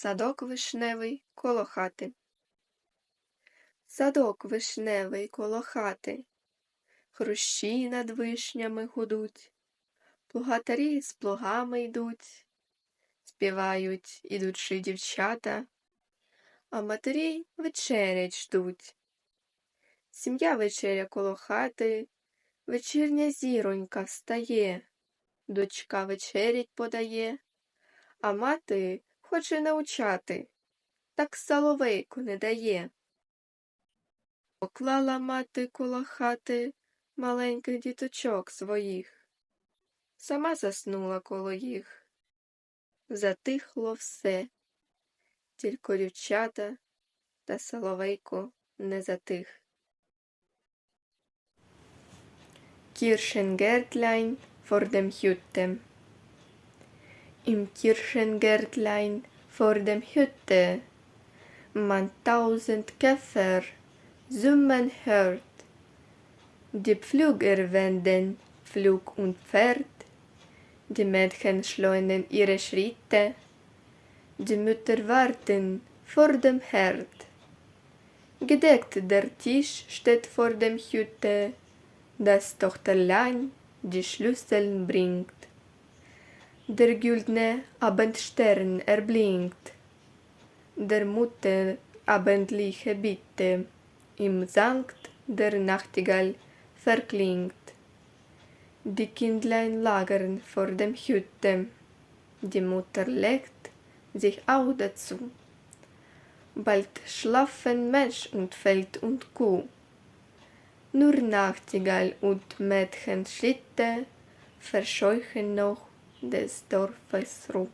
Садок вишневий коло хати. Садок вишневий коло хати. Хрущі над вишнями гудуть, Плугатарі з плугами йдуть, Співають ідучи дівчата, А матері вечерять ждуть. Сім'я вечеря коло хати, Вечірня зіронька встає, Дочка вечерять подає, А мати хоче научати, Так соловейку не дає. Поклала мати коло хати маленьких діточок своїх, сама заснула коло їх. Затихло все, тільки дівчата та соловейко не затих. Kirschengärtlein Hütte Im Kirschengärtlein vor dem Hütte man tausend Käfer summen hört. Die Pflüger wenden Pflug und Pferd, die Mädchen schleunen ihre Schritte, die Mütter warten vor dem Herd. Gedeckt der Tisch steht vor dem Hütte, das Tochterlein die Schlüssel bringt. Der güldne Abendstern erblinkt, der Mutter abendliche Bitte im Sankt der Nachtigall verklingt. Die Kindlein lagern vor dem Hütte, die Mutter legt sich auch dazu. Bald schlafen Mensch und Feld und Kuh. Nur Nachtigall und Mädchenschritte verscheuchen noch Ruh.